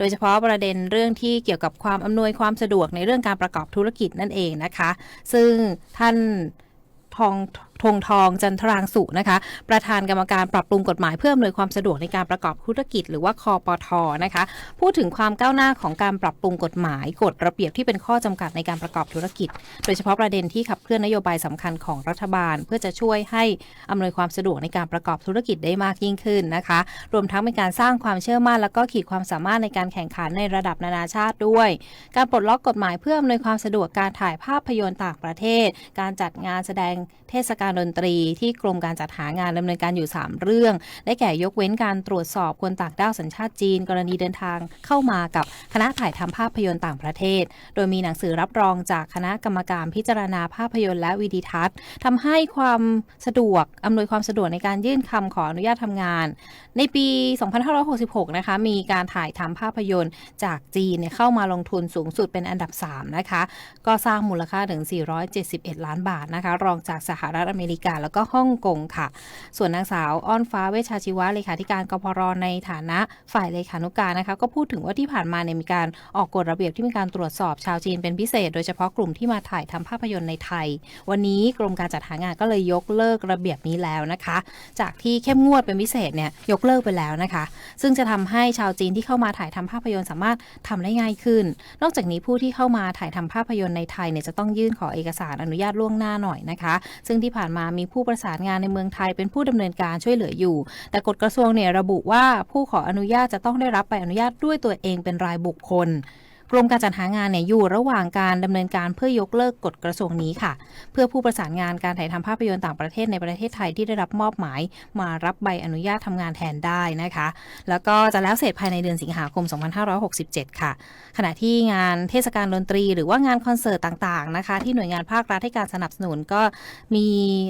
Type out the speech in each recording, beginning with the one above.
โดยเฉพาะประเด็นเรื่องที่เกี่ยวกับความอำนวยความสะดวกในเรื่องการประกอบธุรกิจนั่นเองนะคะ ซึ่งท่านทอง ธงทองจันทรางสุนะคะ ประธานกรรมการปรับปรุงกฎหมายเพื่ออำนวยความสะดวกในการประกอบธุรกิจ หรือว่าคอปทนะคะ พูดถึงความก้าวหน้าของการปรับปรุงกฎหมายกฎระเบียบที่เป็นข้อจำกัดในการประกอบธุรกิจ โดยเฉพาะประเด็นที่ขับเคลื่อนนโยบายสำคัญของรัฐบาล เพื่อจะช่วยให้อำนวยความสะดวกในการประกอบธุรกิจได้มากยิ่งขึ้นนะคะ รวมทั้งเป็นการสร้างความเชื่อมั่น แล้วก็ขีดความสามารถในการแข่งขันในระดับนานาชาติด้วย การปลดล็อกกฎหมายเพื่ออำนวยความสะดวกการถ่ายภาพยนตร์ต่างประเทศ การจัดงานแสดงเทศกาลดนตรีที่กรมการจัดหางานดำเนินการอยู่ 3 เรื่อง ได้แก่ยกเว้นการตรวจสอบคนต่างด้าวสัญชาติจีน กรณีเดินทางเข้ามากับคณะถ่ายทำภาพยนตร์ต่างประเทศ โดยมีหนังสือรับรองจากคณะกรรมการพิจารณาภาพยนตร์และวิดีทัศน์ทำให้ความสะดวกอำนวยความสะดวกในการยื่นคำขออนุญาตทำงาน ในปี 2566 นะคะมีการถ่ายทำภาพยนตร์จากจีนเนี่ยเข้ามาลงทุนสูงสุดเป็นอันดับ 3 นะคะ ก็สร้างมูลค่าถึง 471 ล้านบาทนะคะ รองจากสหรัฐอเมริกาแล้วก็ฮ่องกงค่ะ ส่วนนางสาวอ้อนฟ้าเวชชาชีวะเลขาธิการกพรในฐานะฝ่ายเลขานุการนะคะก็พูดถึงว่าที่ผ่านมาเนี่ยมีการออกกฎระเบียบที่มีการตรวจสอบชาวจีนเป็นพิเศษ โดยเฉพาะกลุ่มที่มาถ่ายทำภาพยนตร์ในไทย วันนี้กรมการจัดหางานก็เลยยกเลิกระเบียบนี้แล้วนะคะ จากที่เข้มงวดเป็นพิเศษเนี่ยยกเลิกไปแล้วนะคะ ซึ่งจะทำให้ชาวจีนที่เข้ามาถ่ายทำภาพยนตร์สามารถทำได้ง่ายขึ้น นอกจากนี้ผู้ที่เข้ามาถ่ายทำภาพยนตร์ในไทยเนี่ยจะต้องยื่นขอเอกสารอนุญาตล่วงหน้าหน่อยนะคะ ซึ่งที่ผ่านมามีผู้ประสานงานในเมืองไทยเป็นผู้ดำเนินการช่วยเหลืออยู่ แต่กฎกระทรวงเนี่ยระบุว่าผู้ขออนุญาตจะต้องได้รับใบอนุญาตด้วยตัวเองเป็นรายบุคคล กรมการจัดหางานเนี่ยอยู่ระหว่างการดำเนินการเพื่อยกเลิกกฎกระทรวงนี้ค่ะ เพื่อผู้ประสานงานการถ่ายทำภาพยนตร์ต่างประเทศในประเทศไทยที่ได้รับมอบหมาย มารับใบอนุญาตทำงานแทนได้นะคะ แล้วก็จะแล้วเสร็จภายในเดือนสิงหาคม 2567 ค่ะ ขณะที่งานเทศกาลดนตรีหรือว่างานคอนเสิร์ตต่างๆนะคะ ที่หน่วยงานภาครัฐให้การสนับสนุนก็มี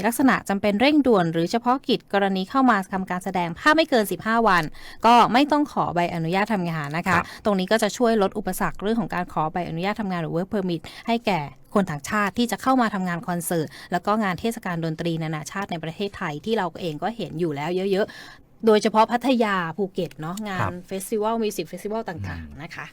ลักษณะจำเป็นเร่งด่วน หรือเฉพาะกิจกรณีเข้ามาทำการแสดงถ้าไม่เกิน 15 วัน ก็ไม่ต้องขอใบอนุญาตทำงานนะครัคะบตรงนี้ก็จะช่วยลดอุปสรรคเรื่องของการขอใบอนุญาตทำงานหรือ work permit ให้แก่คนต่างชาติที่จะเข้ามาทำงานคอนเสิร์ตแล้วก็งานเทศกาลดนตรีนานาชาติในประเทศไทยที่เราเองก็เห็นอยู่แล้วเยอะ ๆ โดยเฉพาะพัทยาภูเก็ตเนาะงาครันบเฟสติวัลมิวสิกเฟสติวัลต่าง ๆ นะคะ